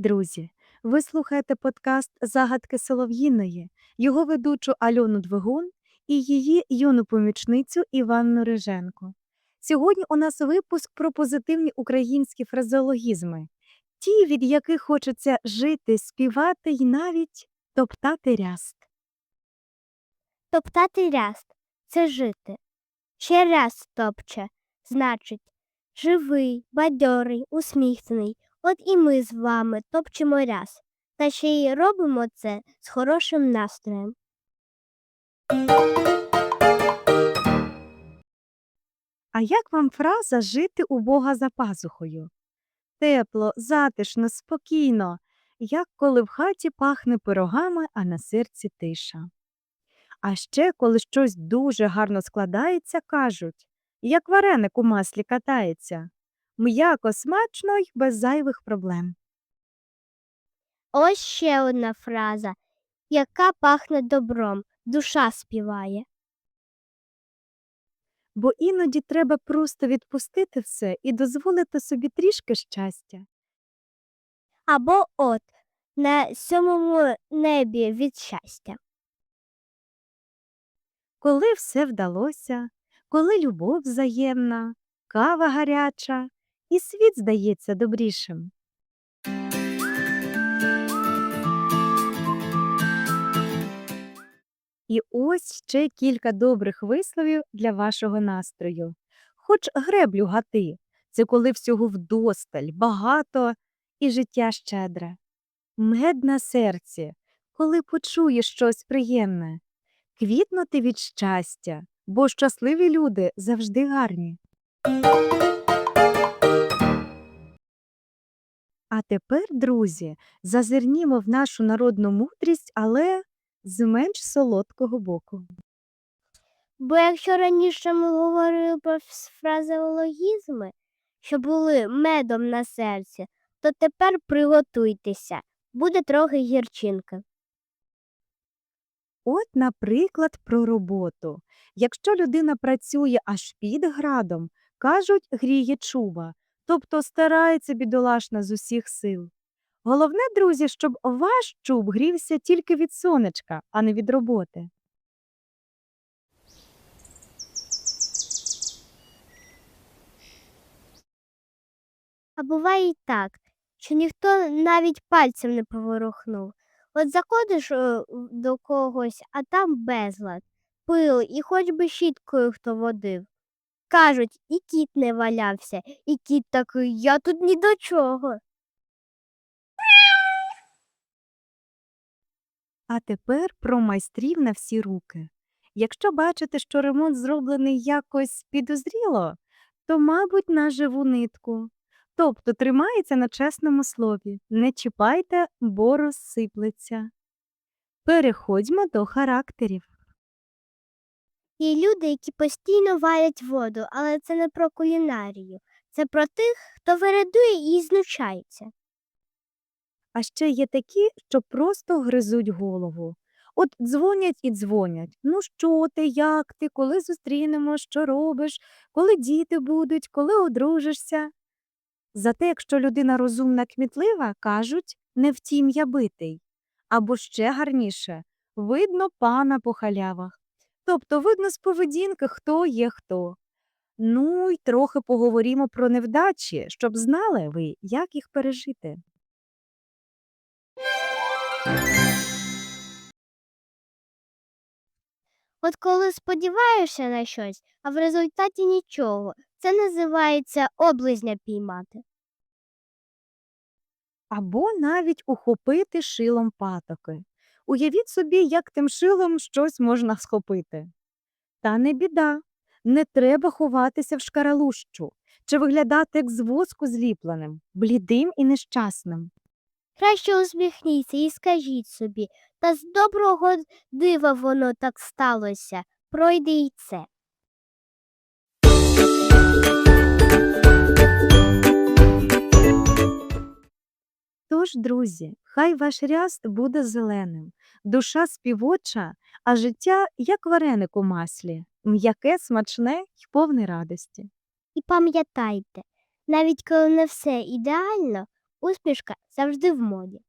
друзі! Ви слухаєте подкаст Загадки Солов'їної, його ведучу Альону Двигун і її юну помічницю Іванну Риженко. Сьогодні у нас випуск про позитивні українські фразеологізми, ті, від яких хочеться жити, співати і навіть топтати ряст. Топтати ряст це жити. Ще ряст топче, значить, живий, бадьорий, усміхнений. От і ми з вами топчемо ряст. Та ще й робимо це з хорошим настроєм. А як вам фраза жити у Бога за пазухою? Тепло, затишно, спокійно, як коли в хаті пахне пирогами, а на серці тиша. А ще, коли щось дуже гарно складається, кажуть, як вареник у маслі катається, м'яко, смачно й без зайвих проблем. Ось ще одна фраза, яка пахне добром, душа співає. Бо іноді треба просто відпустити все і дозволити собі трішки щастя. Або от на сьомому небі від щастя. Коли все вдалося, коли любов взаємна, кава гаряча, і світ здається добрішим. І ось ще кілька добрих висловів для вашого настрою. Хоч греблю гати, це коли всього вдосталь, багато і життя щедре. Мед на серці, коли почуєш щось приємне квітнути від щастя, бо щасливі люди завжди гарні. А тепер, друзі, зазирнімо в нашу народну мудрість, але з менш солодкого боку. Бо якщо раніше ми говорили про фразеологізми, що були медом на серці, то тепер приготуйтеся, буде трохи гірчинки. От, наприклад, про роботу. Якщо людина працює аж під градом, кажуть, гріє чуба, тобто старається бідолашна з усіх сил. Головне, друзі, щоб ваш чуб грівся тільки від сонечка, а не від роботи. А буває й так, що ніхто навіть пальцем не поворухнув. От заходиш е, до когось, а там безлад, пил, і хоч би щіткою хто водив. Кажуть, і кіт не валявся, і кіт такий, я тут ні до чого. А тепер про майстрів на всі руки. Якщо бачите, що ремонт зроблений якось підозріло, то, мабуть, на живу нитку. Тобто тримається на чесному слові. Не чіпайте, бо розсиплеться. Переходьмо до характерів. Є люди, які постійно варять воду, але це не про кулінарію. Це про тих, хто вередує і знущається. А ще є такі, що просто гризуть голову. От дзвонять і дзвонять. Ну що ти, як ти, коли зустрінемо, що робиш, коли діти будуть, коли одружишся. Зате, якщо людина розумна, кмітлива, кажуть, не втім я битий. Або ще гарніше, видно пана по халявах. Тобто видно з поведінки, хто є хто. Ну й трохи поговоримо про невдачі, щоб знали ви, як їх пережити. От коли сподіваєшся на щось, а в результаті нічого, це називається облизня піймати. або навіть ухопити шилом патоки. Уявіть собі, як тим шилом щось можна схопити. Та не біда, не треба ховатися в шкаралущу чи виглядати як з воску зліпленим, блідим і нещасним. Краще усміхніться і скажіть собі, та з доброго дива воно так сталося, пройде й це. Тож, друзі, хай ваш ряст буде зеленим, душа співоча, а життя як вареник у маслі, м'яке, смачне й повне радості. І пам'ятайте, навіть коли не все ідеально, усмішка завжди в моді.